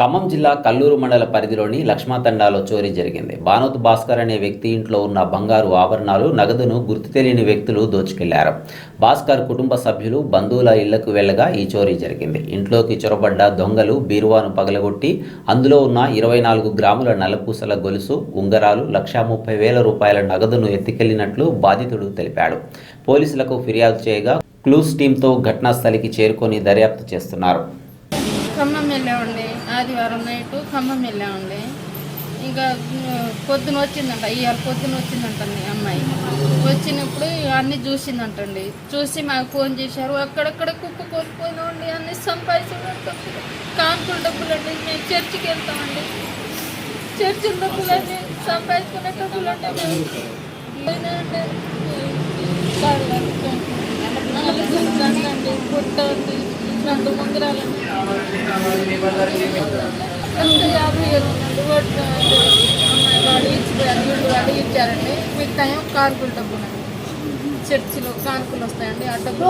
ఖమ్మం జిల్లా కల్లూరు మండల పరిధిలోని లక్ష్మాతండాలో చోరీ జరిగింది. భానుత్ భాస్కర్ అనే వ్యక్తి ఇంట్లో ఉన్న బంగారు ఆభరణాలు నగదును గుర్తు తెలియని వ్యక్తులు దోచుకెళ్ళారు. భాస్కర్ కుటుంబ సభ్యులు బంధువుల ఇళ్ళకు వెళ్ళగా ఈ చోరీ జరిగింది. ఇంట్లోకి చొరబడ్డ దొంగలు బీరువాను పగలగొట్టి అందులో ఉన్న ఇరవై నాలుగు గ్రాముల నలపూసల గొలుసు ఉంగరాలు లక్షా ముప్పై వేల రూపాయల నగదును ఎత్తుకెళ్ళినట్లు బాధితుడు తెలిపాడు. పోలీసులకు ఫిర్యాదు చేయగా క్లూస్ టీంతో ఘటనా స్థలికి చేరుకొని దర్యాప్తు చేస్తున్నారు. ఖమ్మం వెళ్ళామండి. ఆదివారం నైట్ ఖమ్మం వెళ్ళామండి. ఇంకా పొద్దున వచ్చిందంట ఇవాళ పొద్దున వచ్చిందంటండి అమ్మాయి. వచ్చినప్పుడు అన్నీ చూసిందంటండి. చూసి మాకు ఫోన్ చేశారు అక్కడక్కడ కుక్క కోల్పోయినామండి అన్ని సంపాదించినట్టు కాన్పుల డబ్బులు అండి మేము చర్చికి వెళ్తామండి. చర్చి డబ్బులు అండి సంపాదించుకునే డబ్బులు అంటే మేము పోయినాయండి. పుట్ట ఉంది రెండు ముందరాలండి ఎంత యాభై వేలు వీళ్ళు అడిగిచ్చారండి మీకు టైం కానుకలు డబ్బులండి చర్చిలో కానుకలు వస్తాయండి. ఆ డబ్బులు